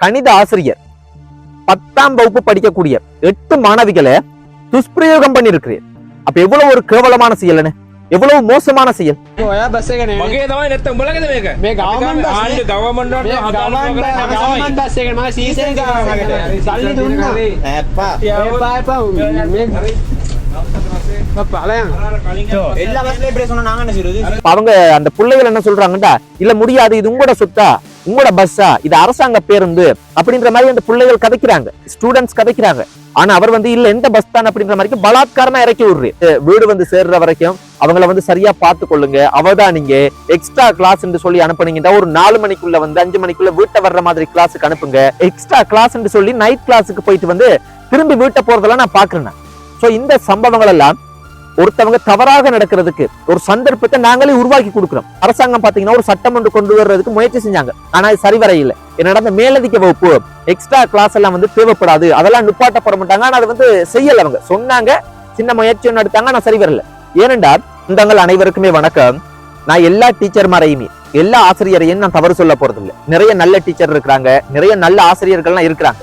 கணித ஆசிரியர் பத்தாம் வகுப்பு படிக்கக்கூடிய எட்டு மாணவிகளை துஷ்பிரயோகம் பண்ணிருக்கிறீர். அப்ப எவ்வளவு ஒரு கேவலமான செயல்னு எவ்வளவு மோசமான செயல்? அவங்க அந்த பிள்ளைகள் என்ன சொல்றாங்கடா இல்ல முடியாது. இது உங்களோட சொத்தா? உங்களோட பஸ்ஸா இது அரசாங்க பேருந்து அப்படின்ற மாதிரி அந்த பிள்ளைகள் கதைக்கிறாங்க. ஸ்டூடெண்ட்ஸ் கதைக்கிறாங்க. ஆனா அவர் வந்து இல்ல எந்த பஸ் தான் அப்படின்ற மாதிரி பலாத்காரமா இறக்கி விடுறே வீடு வந்து சேர்ற வரைக்கும் அவங்கள வந்து சரியா பார்த்து கொள்ளுங்க அவதானிங்க எக்ஸ்ட்ரா கிளாஸ் சொல்லி அனுப்புனீங்கன்னா ஒரு நாலு மணிக்குள்ள வந்து அஞ்சு மணிக்குள்ள வீட்டை வர்ற மாதிரி கிளாஸுக்கு அனுப்புங்க. எக்ஸ்ட்ரா கிளாஸ் சொல்லி நைட் கிளாஸுக்கு போயிட்டு வந்து திரும்பி வீட்டை போறதெல்லாம் நான் பாக்குறேன் சோ இந்த சம்பவங்கள் எல்லாம் ஒருத்தவங்க தவறாக நடக்கிறதுக்கு ஒரு சந்தர்ப்பத்தை நாங்களே உருவாக்கி கொடுக்குறோம். அரசாங்கம் பாத்தீங்கன்னா ஒரு சட்டம் ஒன்று கொண்டு வர்றதுக்கு முயற்சி செஞ்சாங்க. ஆனா அது சரிவர இல்லை என்ன நடந்த மேலதிக வகுப்பு. எக்ஸ்ட்ரா கிளாஸ் எல்லாம் வந்து தேவைப்படாது. அதெல்லாம் நிப்பாட்டப்பட மாட்டாங்க. ஆனா அது வந்து செய்யல அவங்க. சொன்னாங்க. சின்ன முயற்சி ஒன்று எடுத்தாங்க. ஆனா சரி வரல. ஏனென்றால் இந்தங்கள் அனைவருக்குமே வணக்கம். நான் எல்லா டீச்சர் மாரையுமே எல்லா ஆசிரியரையும் நான் தவறு சொல்ல போறது இல்லை நிறைய நல்ல டீச்சர் இருக்கிறாங்க. நிறைய நல்ல ஆசிரியர்கள்லாம் இருக்கிறாங்க.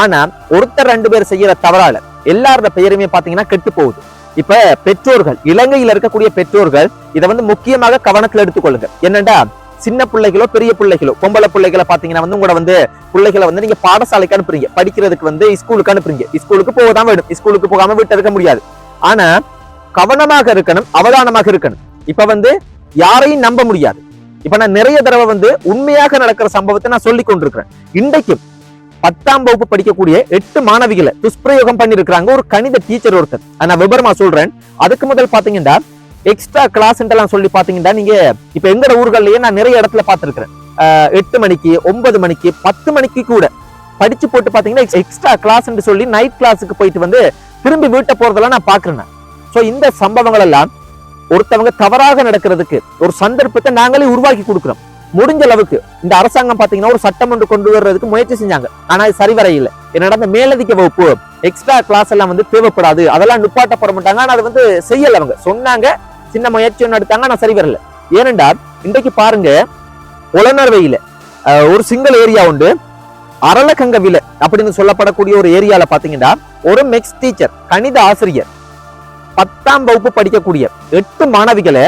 ஆனா ஒருத்தர் ரெண்டு பேர் செய்யற தவறால எல்லாரோட பெயருமே பாத்தீங்கன்னா கெட்டு போகுது. இப்ப பெற்றோர்கள் இலங்கையில இருக்கக்கூடிய பெற்றோர்கள் இதை வந்து முக்கியமாக கவனத்தில் எடுத்துக்கொள்ளுங்க. என்னண்டா சின்ன பிள்ளைகளோ பெரிய பிள்ளைகளோ பொம்பளை பிள்ளைகளை பாத்தீங்கன்னா வந்து உங்களோட வந்து பிள்ளைகளை வந்து நீங்க பாடசாலைக்கு அனுப்புறீங்க. படிக்கிறதுக்கு வந்து ஸ்கூலுக்கு அனுப்புறீங்க. ஸ்கூலுக்கு போகதான் வேணும் ஸ்கூலுக்கு போகாம வீட்டு இருக்க முடியாது. ஆனா கவனமாக இருக்கணும் அவதானமாக இருக்கணும். இப்ப வந்து யாரையும் நம்ப முடியாது. இப்ப நான் நிறைய தடவை வந்து உண்மையாக நடக்கிற சம்பவத்தை நான் சொல்லி கொண்டிருக்கிறேன். இன்றைக்கும் பத்தாம் வகுப்பு படிக்கக்கூடிய எட்டு மாணவிகளை துஷ்பிரயோகம் பண்ணிருக்கிறாங்க ஒரு கணித டீச்சர் ஒருத்தர். நான் விபரமா சொல்றேன். அதுக்கு முதல் பாத்தீங்கன்னா எக்ஸ்ட்ரா கிளாஸ் எல்லாம் சொல்லி பாத்தீங்கன்னா நீங்க இப்ப எங்கட ஊர்கள்லயே நான் நிறைய இடத்துல பார்த்திருக்கிறேன். எட்டு மணிக்கு ஒன்பது மணிக்கு பத்து மணிக்கு கூட படிச்சு போட்டு பாத்தீங்கன்னா எக்ஸ்ட்ரா கிளாஸ் சொல்லி நைட் கிளாஸுக்கு போயிட்டு வந்து திரும்பி வீட்டை போறதெல்லாம் நான் பாக்குறேன் சோ இந்த சம்பவங்கள் எல்லாம் ஒருத்தவங்க தவறாக நடக்கிறதுக்கு ஒரு சந்தர்ப்பத்தை நாங்களே உருவாக்கி கொடுக்குறோம். முடிஞ்ச அளவுக்கு இந்த அரசாங்கம் பாத்தீங்கன்னா ஒரு சட்டம் ஒன்று கொண்டு வர்றதுக்கு முயற்சி செஞ்சாங்க. ஆனா அது சரிவர இல்லை என்ன நடந்த மேலதிக வகுப்பு எக்ஸ்ட்ரா கிளாஸ் எல்லாம் வந்து தேவைப்படாது. அதெல்லாம் நிப்பாட்டப்பட மாட்டாங்க. ஆனா அது வந்து செய்யல அவங்க. சொன்னாங்க. சின்ன முயற்சி ஒன்று எடுத்தாங்க. ஆனா சரி வரல. ஏனென்றால் இன்றைக்கு பாருங்க உளநர்வையில ஒரு சிங்கிள் ஏரியா உண்டு. அரளகங்கவில அப்படின்னு சொல்லப்படக்கூடிய ஒரு ஏரியால பாத்தீங்கன்னா ஒரு மெக்ஸ் டீச்சர் கணித ஆசிரியர் பத்தாம் வகுப்பு படிக்கக்கூடிய எட்டு மாணவிகளை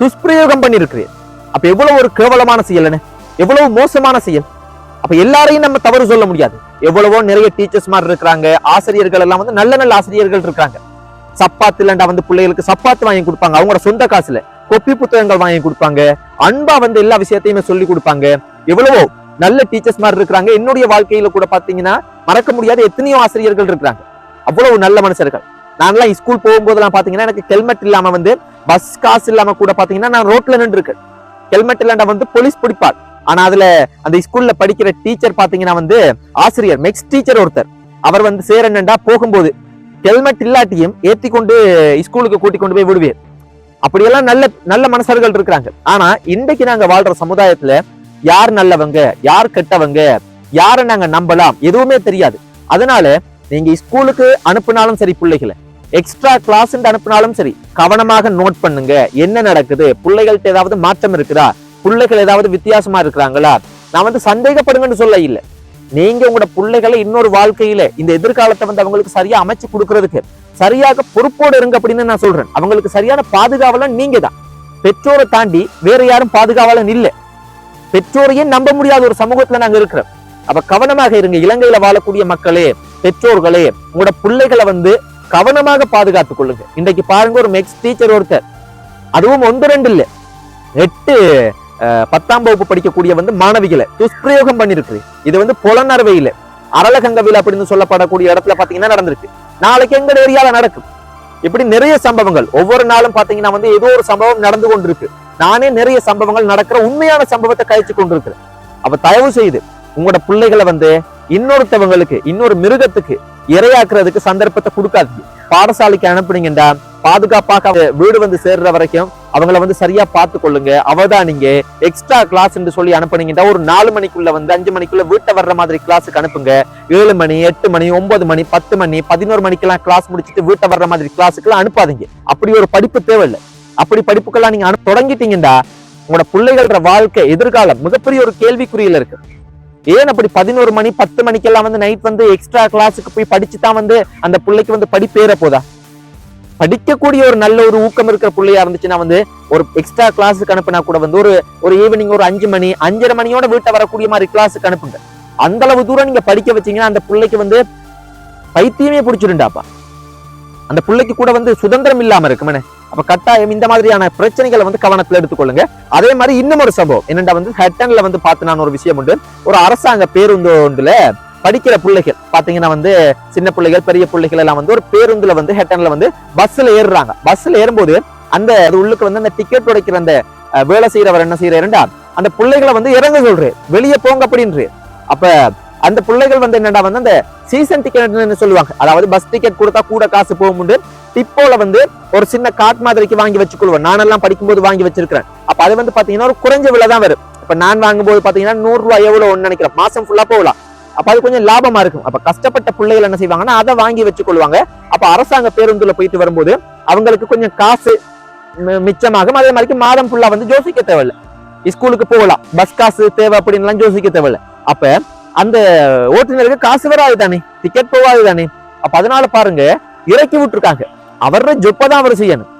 துஷ்பிரயோகம் பண்ணியிருக்கிறேன் அப்ப எவ்வளவு ஒரு கேவலமான செயல்னு எவ்வளவு மோசமான செயல்? அப்ப எல்லாரையும் நம்ம தவறு சொல்ல முடியாது. எவ்வளவோ நிறைய டீச்சர்ஸ் மாதிரி இருக்கிறாங்க. ஆசிரியர்கள் எல்லாம் வந்து நல்ல நல்ல ஆசிரியர்கள் இருக்காங்க சப்பாத்து இல்லண்டா வந்து பிள்ளைகளுக்கு சப்பாத்து வாங்கி கொடுப்பாங்க. அவங்களோட சொந்த காசுல கொப்பி புத்தகங்கள் வாங்கி கொடுப்பாங்க. அன்பா வந்து எல்லா விஷயத்தையுமே சொல்லி கொடுப்பாங்க. எவ்வளவோ நல்ல டீச்சர்ஸ் மாதிரி இருக்கிறாங்க. என்னுடைய வாழ்க்கையில கூட பாத்தீங்கன்னா மறக்க முடியாத எத்தனையோ ஆசிரியர்கள் இருக்கிறாங்க. அவ்வளவு நல்ல மனுஷர்கள். நான்லாம் ஸ்கூல் போகும்போதெல்லாம் பாத்தீங்கன்னா எனக்கு ஹெல்மெட் இல்லாம வந்து பஸ் காசு இல்லாம கூட பாத்தீங்கன்னா நான் ரோட்ல நின்று இருக்கேன் ஹெல்மெட் இல்லாண்டா வந்து போலீஸ் பிடிப்பார். ஆனா அதுல அந்த ஸ்கூல்ல படிக்கிற டீச்சர் பாத்தீங்கன்னா வந்து ஆசிரியர் மெக்ஸ் டீச்சர் ஒருத்தர். அவர் வந்து சேரண்டா போகும்போது ஹெல்மெட் இல்லாட்டியும் ஏத்தி கொண்டு ஸ்கூலுக்கு கூட்டி கொண்டு போய் விடுவேன். அப்படியெல்லாம் நல்ல நல்ல மனசர்கள் இருக்கிறாங்க. ஆனா இன்றைக்கு நாங்க வாழ்ற சமுதாயத்துல யார் நல்லவங்க யார் கெட்டவங்க யாரை நாங்க நம்பலாம் எதுவுமே தெரியாது. அதனால நீங்க ஸ்கூலுக்கு அனுப்புனாலும் சரி பிள்ளைகளை எக்ஸ்ட்ரா கிளாஸ் அனுப்புனாலும் சரி கவனமாக நோட் பண்ணுங்க. என்ன நடக்குது? பிள்ளைகள்ட்ட ஏதாவது மாற்றம் இருக்குதா? பிள்ளைகள் ஏதாவது வித்தியாசமா இருக்கிறாங்களா? நான் வந்து சந்தேகப்படுங்கன்னு சொல்ல இல்லை. நீங்க உங்களோட பிள்ளைகளை இன்னொரு வாழ்க்கையில இந்த எதிர்காலத்தை வந்து அவங்களுக்கு சரியா அமைச்சு கொடுக்கறதுக்கு சரியாக பொறுப்போடு இருங்க அப்படின்னு நான் சொல்றேன். அவங்களுக்கு சரியான பாதுகாவலன் நீங்க தான் பெற்றோரை தாண்டி வேற யாரும் பாதுகாவலன் இல்ல. பெற்றோரையே நம்ப முடியாத ஒரு சமூகத்துல நாங்க இருக்கிறோம். அப்ப கவனமாக இருங்க. இலங்கையில வாழக்கூடிய மக்களே பெற்றோர்களே உங்களோட பிள்ளைகளை வந்து கவனமாக பாதுகாத்துக் கொள்ளுங்க. இன்றைக்கு பாருங்க ஒரு மெக்ஸ் டீச்சர் ஒருத்தர். அதுவும் ஒன்று ரெண்டு இல்ல. எட்டு பத்தாம் வகுப்பு படிக்கக்கூடிய வந்து மாணவிகளை துஷ்பிரயோகம் பண்ணிருக்கு. இது வந்து புலனறுவையில அரளகங்கவில் அப்படின்னு சொல்லப்படக்கூடிய இடத்துல பாத்தீங்கன்னா நடந்திருக்கு. நாளைக்கு எங்க ஏரியால நடக்கும். இப்படி நிறைய சம்பவங்கள். ஒவ்வொரு நாளும் பாத்தீங்கன்னா வந்து ஏதோ ஒரு சம்பவம் நடந்து கொண்டிருக்கு. நானே நிறைய சம்பவங்கள் நடக்கிற உண்மையான சம்பவத்தை கழிச்சு கொண்டிருக்கிறேன். அப்ப தயவு செய்து உங்களோட பிள்ளைகளை வந்து இன்னொருத்தவங்களுக்கு இன்னொரு மிருகத்துக்கு இரையாக்குறதுக்கு சந்தர்ப்பத்தை கொடுக்காதீங்க. பாடசாலைக்கு அனுப்புனீங்கன்னா பாதுகாப்பாக வீடு வந்து சேர்ற வரைக்கும் அவங்கள வந்து சரியா பார்த்து கொள்ளுங்க அவதானிங்க எக்ஸ்ட்ரா கிளாஸ் சொல்லி அனுப்புனீங்கன்னா ஒரு நாலு மணிக்குள்ள வந்து அஞ்சு மணிக்குள்ள வீட்டை வர்ற மாதிரி கிளாஸுக்கு அனுப்புங்க. ஏழு மணி எட்டு மணி ஒன்பது மணி பத்து மணி பதினோரு மணிக்கெல்லாம் கிளாஸ் முடிச்சுட்டு வீட்டை வர்ற மாதிரி கிளாஸுக்குலாம் அனுப்பாதீங்க. அப்படி ஒரு படிப்பு தேவையில்லை. அப்படி படிப்புக்கெல்லாம் நீங்க தொடங்கிட்டீங்கன்னா தொடங்கிட்டீங்கடா உங்களோட பிள்ளைகளோட வாழ்க்கை எதிர்காலம் மிகப்பெரிய ஒரு கேள்விக்குறியில இருக்கு. ஏன் அப்படி பதினோரு மணி பத்து மணிக்கெல்லாம் வந்து நைட் வந்து எக்ஸ்ட்ரா கிளாஸுக்கு போய் படிச்சு தான் வந்து அந்த பிள்ளைக்கு வந்து படிப்பேற போதா? படிக்கக்கூடிய ஒரு நல்ல ஒரு ஊக்கம் இருக்கிற பிள்ளையா இருந்துச்சுன்னா வந்து ஒரு எக்ஸ்ட்ரா கிளாஸுக்கு அனுப்புனா கூட வந்து ஒரு ஒரு ஈவினிங் ஒரு அஞ்சு மணி அஞ்சரை மணியோட வீட்டை வரக்கூடிய மாதிரி கிளாஸுக்கு அனுப்புங்க. அந்த அளவு தூரம் நீங்க படிக்க வச்சீங்கன்னா அந்த பிள்ளைக்கு வந்து பைத்தியமே பிடிச்சிருண்டாப்பா அந்த பிள்ளைக்கு கூட வந்து சுதந்திரம் இல்லாம இருக்குமே அப்ப கட்டாயம் இந்த மாதிரியான பிரச்சனைகளை வந்து கவனத்துல எடுத்துக்கொள்ளுங்க. அதே மாதிரி இன்னும் ஒரு சம்பவம். என்னண்டா வந்து ஹெட்டன்ல வந்து பார்த்து நான் ஒரு விஷயம் உண்டு. ஒரு அரசாங்க பேருந்து ஒன்றுல படிக்கிற பிள்ளைகள் பாத்தீங்கன்னா வந்து சின்ன பிள்ளைகள் பெரிய பிள்ளைகள் எல்லாம் வந்து ஒரு பேருந்துல வந்து ஹெட்டன்ல வந்து பஸ்ல ஏறுறாங்க. பஸ்ல ஏறும்போது அந்த அது உள்ளுக்கு வந்து அந்த டிக்கெட் உடைக்கிற அந்த வேலை செய்யறவர் என்ன செய்யறாருண்டா அந்த பிள்ளைகளை வந்து இறங்க சொல்றாரு. வெளியே போங்க அப்படின்று அப்ப அந்த பிள்ளைகள் வந்து என்னடா வந்து அந்த சீசன் டிக்கெட்னு சொல்லுவாங்க? அதாவது பஸ் டிக்கெட் கொடுத்தா கூட காசு போகும்னு டிப்போல வந்து ஒரு சின்ன காட் மாதிரிக்கு வாங்கி வச்சுக்கொள்வேன். நானெல்லாம் படிக்கும்போது வாங்கி வச்சிருக்கிறேன். அப்ப அது வந்து பாத்தீங்கன்னா ஒரு குறைஞ்ச விலை தான் வரும். இப்ப நான் வாங்கும்போது பாத்தீங்கன்னா நூறு ரூபாய் எவ்வளவு நினைக்கிறேன். மாசம் ஃபுல்லா போகலாம். அப்ப அது கொஞ்சம் லாபமா இருக்கும். அப்ப கஷ்டப்பட்ட பிள்ளைகள் என்ன செய்வாங்கன்னா அதை வாங்கி வச்சுக்கொள்வாங்க. அப்ப அரசாங்க பேருந்துல போயிட்டு வரும்போது அவங்களுக்கு கொஞ்சம் காசு மிச்சமாகும். அதே மாதிரி மாதம் ஃபுல்லா வந்து யோசிக்க தேவையில்லை. ஸ்கூலுக்கு போகலாம். பஸ் காசு தேவை அப்படின்லாம் யோசிக்க தேவையில்லை. அப்ப அந்த ஓட்டுநருக்கு காசு வராது தானே? டிக்கெட் போகாது தானே? அப்ப அதனால பாருங்க இறக்கி விட்டுருக்காங்க. அவர ஜொப்ப தான் அவர் செய்யணும்.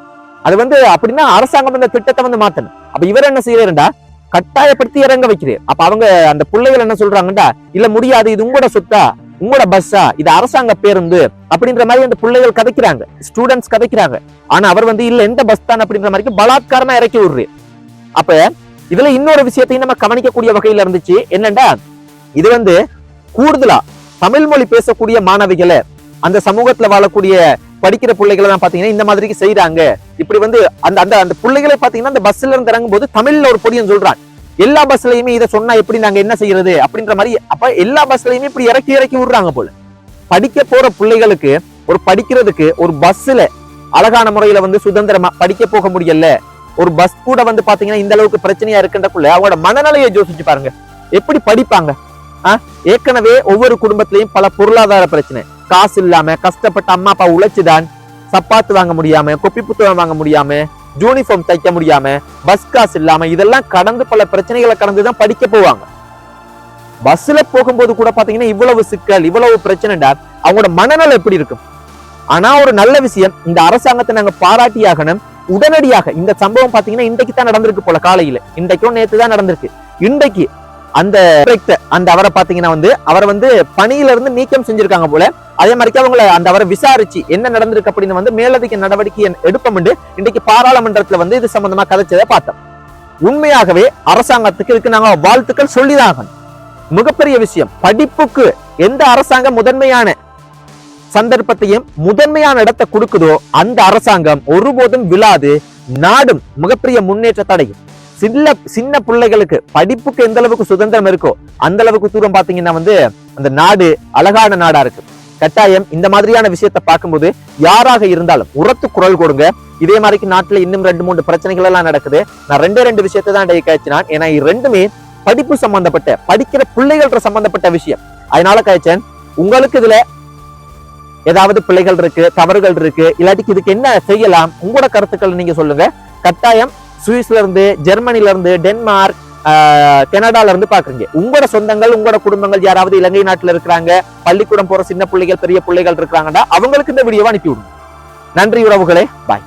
அது வந்து அப்படின்னா அரசாங்கம் இந்த திட்டத்தை வந்து மாத்தணும். அப்ப இவர் என்ன செய்யறாருண்டா கட்டாயப்படுத்தி இறங்க வைக்கிறேன் அப்ப அவங்க அந்த பிள்ளைகள் என்ன சொல்றாங்கடா? இல்ல முடியாது. இது உங்களோட சொத்தா? உங்களோட பஸ்ஸா? இது அரசாங்க பேருந்து? அப்படின்ற மாதிரி அந்த பிள்ளைகள் கதைக்கிறாங்க. ஸ்டூடெண்ட்ஸ் கதைக்கிறாங்க. ஆனா அவர் வந்து இல்ல எந்த பஸ் தான் அப்படின்ற மாதிரி பலாத்காரமா இறக்கி விடுறாரு. அப்ப இதுல இன்னொரு விஷயத்தையும் நம்ம கவனிக்கக்கூடிய வகையில இருந்துச்சு. என்னண்டா? இது வந்து கூடுதலா தமிழ் மொழி பேசக்கூடிய மாணவிகளை அந்த சமூகத்துல வாழக்கூடிய படிக்கிற பிள்ளைகளை தான் பாத்தீங்கன்னா இந்த மாதிரி செய்யறாங்க இப்படி வந்து அந்த அந்த அந்த பிள்ளைகளை பாத்தீங்கன்னா அந்த பஸ்ல இருந்து இறங்கும் போது தமிழ்ல ஒரு பொடியும் சொல்றான் எல்லா பஸ்லயுமே இதை சொன்னா எப்படி நாங்க என்ன செய்யறது அப்படின்ற மாதிரி அப்ப எல்லா பஸ்லயுமே இப்படி இறக்கி இறக்கி விடுறாங்க போல. படிக்க போற பிள்ளைகளுக்கு ஒரு படிக்கிறதுக்கு ஒரு பஸ்ல அழகான முறையில வந்து சுதந்திரமா படிக்க போக முடியல. ஒரு பஸ் கூட வந்து பாத்தீங்கன்னா இந்த அளவுக்கு பிரச்சனையா இருக்குன்றக்குள்ள அவங்களோட மனநிலையை யோசிச்சு பாருங்க. எப்படி படிப்பாங்க? ஏற்கனவே ஒவ்வொரு குடும்பத்திலையும் பல பொருளாதார பிரச்சனை. காசு இல்லாம கஷ்டப்பட்ட அம்மா அப்பா உழைச்சுதான் சப்பாத்து வாங்க முடியாம கொப்பி புத்தகம் வாங்க முடியாம யூனிஃபார்ம் தைக்க முடியாம பஸ் காசு இல்லாம இதெல்லாம் கடந்து பல பிரச்சனைகளை கடந்துதான் படிக்க போவாங்க. பஸ்ல போகும்போது கூட பாத்தீங்கன்னா இவ்வளவு சிக்கல் இவ்வளவு பிரச்சனைடா அவங்களோட மனநலம் எப்படி இருக்கும்? ஆனா ஒரு நல்ல விஷயம் இந்த அரசாங்கத்தை நாங்க பாராட்டியாகணும் உடனடியாக இந்த சம்பவம் பாத்தீங்கன்னா இன்றைக்கு தான் நடந்திருக்கு போல காலையில. இன்றைக்கும் நேத்து தான் நடந்திருக்கு. இன்றைக்கு அந்த அந்த அவரை பாத்தீங்கன்னா வந்து அவரை வந்து பணியில இருந்து நீக்கம் செஞ்சிருக்காங்க போல. அதே மாதிரி அவங்கள அந்த அவரை விசாரிச்சு என்ன நடந்திருக்கு அப்படின்னு வந்து மேலதிக நடவடிக்கை எடுப்போம் இன்றைக்கு பாராளுமன்றத்துல வந்து இது சம்பந்தமா கதைச்சதை பார்த்தோம். உண்மையாகவே அரசாங்கத்துக்கு இதுக்கு நாங்க வாழ்த்துக்கள் சொல்லிதான் ஆகணும் மிகப்பெரிய விஷயம் படிப்புக்கு எந்த அரசாங்கம் முதன்மையான சந்தர்ப்பத்தையும் முதன்மையான இடத்தை கொடுக்குதோ அந்த அரசாங்கம் ஒருபோதும் விழாது. நாடும் மிகப்பெரிய முன்னேற்றத்தை அடையும் சின்ன சின்ன பிள்ளைகளுக்கு படிப்புக்கு எந்த அளவுக்கு சுதந்திரம் இருக்கோ அந்த அளவுக்கு தூரம் பாத்தீங்கன்னா வந்து அந்த நாடு அழகான நாடா இருக்கு. கட்டாயம் இந்த மாதிரியான விஷயத்தை பார்க்கும்போது யாராக இருந்தாலும் உரத்து குரல் கொடுங்க. இதே மாதிரிக்கு நாட்டுல இன்னும் ரெண்டு மூணு பிரச்சனைகள் எல்லாம் நடக்குது. நான் ரெண்டே ரெண்டு விஷயத்தை தான் இன்றைக்கு கழிச்சினான். ஏன்னா இது ரெண்டுமே படிப்பு சம்பந்தப்பட்ட படிக்கிற பிள்ளைகள் சம்பந்தப்பட்ட விஷயம். அதனால கழிச்சேன் உங்களுக்கு இதுல ஏதாவது பிள்ளைகள் இருக்கு தவறுகள் இருக்கு இல்லாட்டிக்கு இதுக்கு என்ன செய்யலாம் உங்களோட கருத்துக்கள் நீங்க சொல்லுங்க. கட்டாயம் சுவிஸ்ல இருந்து ஜெர்மனில இருந்து டென்மார்க் ஆஹ், கனடால இருந்து பாக்குறீங்க. உங்களோட சொந்தங்கள் உங்களோட குடும்பங்கள் யாராவது இலங்கை நாட்டுல இருக்கிறாங்க பள்ளிக்கூடம் போற சின்ன பிள்ளைகள் பெரிய பிள்ளைகள் இருக்கிறாங்கன்னா அவங்களுக்கு இந்த வீடியோவை அனுப்பி விடுங்க நன்றி உறவுகளே. பாய்